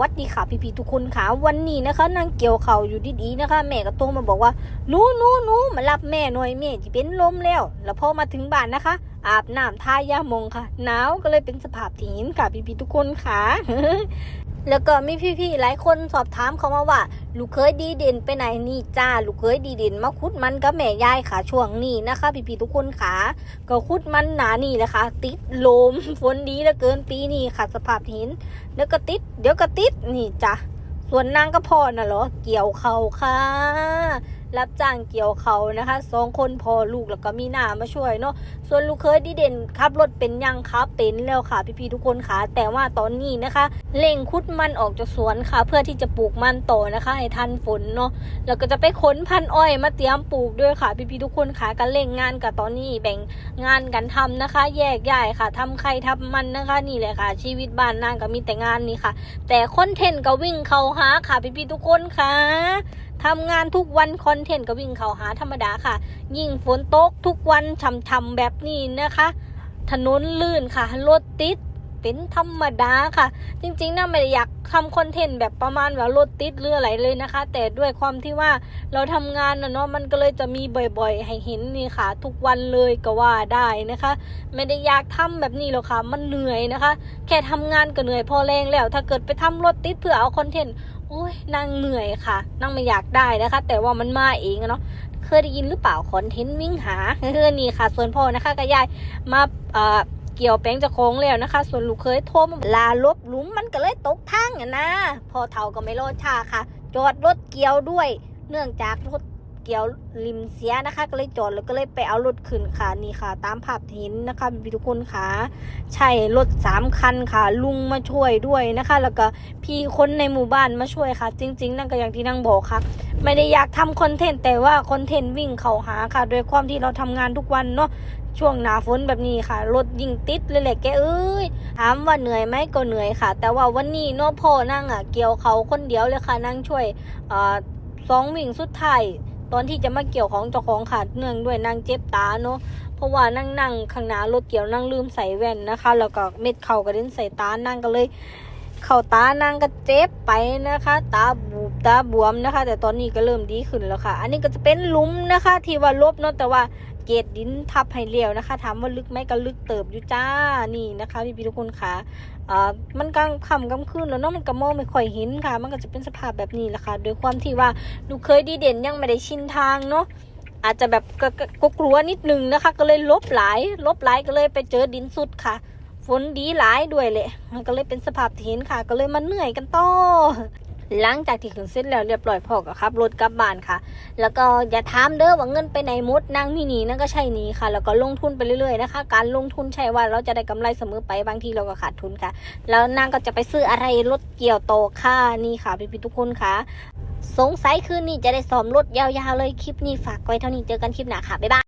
วัสดีค่ะพี่ๆทุกคนค่ะวันนี้นะคะนางเกี่ยวเข่าอยู่ดีๆนะคะ แม่ก็โทรมาบอกว่าหนูหนูหนูมารับแม่หน่อยแม่จะเป็นลมแล้ว แล้วพอมาถึงบ้านนะคะ อาบน้ำท่ายามงค่ะหนาวก็เลยเป็นสภาพที่เห็นค่ะพี่ๆทุกคนค่ะแล้วก็มีพี่ๆหลายคนสอบถามเขามาว่า ลูกเคยดีเด่นไปไหนนี่จ้า ลูกเคยดีเด่นมาคุดมันกับแม่ยายค่ะช่วงนี้นะคะ พี่ๆทุกคนค่ะก็คุดมันหนานี่แหละค่ะ ติดลมฝนดีเหลือเกินปีนี้ค่ะ สภาพห็นเดี๋ยวก็ติด เดี๋ยวก็ติดนี่จ้ะส่วนนางก็พอน่ะเหรอ เกี่ยวเขาค่ะ รับจ้างเกี่ยวเขานะคะสองคนพอลูกแล้วก็มีหน้ามาช่วยเนาะส่วนลูกเคยดีเด่นขับรถเป็นยังครับเป็นแล้วค่ะพี่ๆทุกคนค่ะ แต่ว่าตอนนี้นะคะเร่งคุดมันออกจากสวนค่ะ เพื่อที่จะปลูกมันต่อนะคะ ให้ทันฝนเนาะแล้วก็จะไปขนพันอ้อยมาเตรียมปลูกด้วยค่ะพี่ๆทุกคนค่ะกันเร่งงานกับตอนนี้แบ่งงานกันทำนะคะ แยกย้ายค่ะทำใครทำมันนะคะ นี่แหละค่ะ ชีวิตบ้านนางก็มีแต่งานนี่ค่ะ แต่คอนเทนต์ก็วิ่งเข้าหาค่ะพี่ๆทุกคนค่ะ ทำงานทุกวันคอนเทนต์ก็วิ่งเข้าหาธรรมดาค่ะ ยิ่งฝนตกทุกวันช่ำๆแบบนี้นะคะ ถนนลื่นค่ะรถติดเป็นธรรมดาค่ะ จริงๆน่าไม่ได้อยากทำคอนเทนต์แบบประมาณว่ารถติดหรืออะไรเลยนะคะ แต่ด้วยความที่ว่าเราทำงานนะเนาะมันก็เลยจะมีบ่อยๆ ให้เห็นนี่ค่ะ ทุกวันเลยก็ว่าได้นะคะ ไม่ได้อยากทำแบบนี้หรอกค่ะ มันเหนื่อยนะคะ แค่ทำงานก็เหนื่อยพอแรงแล้ว ถ้าเกิดไปทำรถติดเพื่อเอาคอนเทนต์ อ้ยนางเหนื่อยค่ะ นั่งไม่อยากได้นะคะ แต่ว่ามันมาเองเนาะเคยได้ยินหรือเปล่าคอนเทนต์วิ่งหาเออนี่ค่ะ ส่วนพ่อนะคะกับยายมาเอ่อเกี่ยวแป้งจะโค้งแล้วนะคะ ส่วนลูกเคยโทรมาลาลบหลุมมันก็เลยตกทางอะนะพอเท่าก็ไม่รอดชาค่ะ จอดรถเกี่ยวด้วย เนื่องจากรถ เกียวริมเสียนะคะ ก็เลยจอดแล้วก็เลยไปเอารถขึ้นค่ะนี่ค่ะ ตามภาพเห็นนะคะพี่ทุกคนค่ะใช่รถสามคันค่ะ ลุงมาช่วยด้วยนะคะ แล้วก็พี่คนในหมู่บ้านมาช่วยค่ะ จริง ๆ นั่นก็อย่างที่นั่งบอกค่ะ ไม่ได้อยากทำคอนเทนต์แต่ว่าคอนเทนต์วิ่งเข้าหาค่ะ โดยความที่เราทำงานทุกวันเนาะช่วงหนาฝนแบบนี้ค่ะ รถยิ่งติดเลยแหละแกเอ้ย ถามว่าเหนื่อยไหมก็เหนื่อยค่ะ แต่ว่าวันนี้เนาะพ่อนั่งอะ เกี่ยวเขาคนเดียวเลยค่ะ นั่งช่วยอ่อสองวิ่งสุดท้าย ตอนที่จะมาเกี่ยวของเจ้าของขาดเนื่องด้วยนั่งเจ็บตาเนาะเพราะว่านั่งนั่งข้างหน้ารถเกี่ยวนั่งลืมใส่แว่นนะคะ แล้วก็เม็ดเข่ากระเด็นใส่ตานั่งก็เลย เข่าตานางก็เจ็บไปนะคะ ตาบูบตาบวมนะคะ แต่ตอนนี้ก็เริ่มดีขึ้นแล้วค่ะ อันนี้ก็จะเป็นลุมนะคะ ที่ว่าลบเนาะแต่ว่า เกตดินทับให้เลี้ยวนะคะถามว่าลึกไหมก็ลึกเติบอยู่จ้านี่นะคะพี่พี่ทุกคนค่ะอ่ามันกลางค่ำกลางคืนแล้วเนาะมันก็มองไม่ค่อยเห็นค่ะ มันก็จะเป็นสภาพแบบนี้แหละค่ะโดยความที่ว่าลูกเคยดีเด่นยังไม่ได้ชินทางเนาะอาจจะแบบก็ก็ก็กลัวนิดนึงนะคะ ก็เลยลบหลายลบหลายก็เลยไปเจอดินสุดค่ะฝนดีหลายด้วยแหละมันก็เลยเป็นสภาพที่เห็นค่ะ ก็เลยมาเหนื่อยกันต่อ หลังจากที่ขึ้นเสร็จแล้วเรียบร้อยพ่อก็ขับรถกลับบ้านค่ะ แล้วก็อย่าถามเด้อว่าเงินไปไหนหมดนางมีหนีนั่นก็ใช่หนีค่ะ แล้วก็ลงทุนไปเรื่อยๆนะคะ การลงทุนใช่ว่าเราจะได้กำไรเสมอไปบางทีเราก็ขาดทุนค่ะ แล้วนางก็จะไปซื้ออะไรรถเกี่ยวโตค่ะนี่ค่ะพี่ๆทุกคนค่ะ สงสัยคืนนี้จะได้ซ้อมรถยาวๆเลยคลิปนี้ฝากไว้เท่านี้เจอกันคลิปหน้าค่ะบ๊ายบาย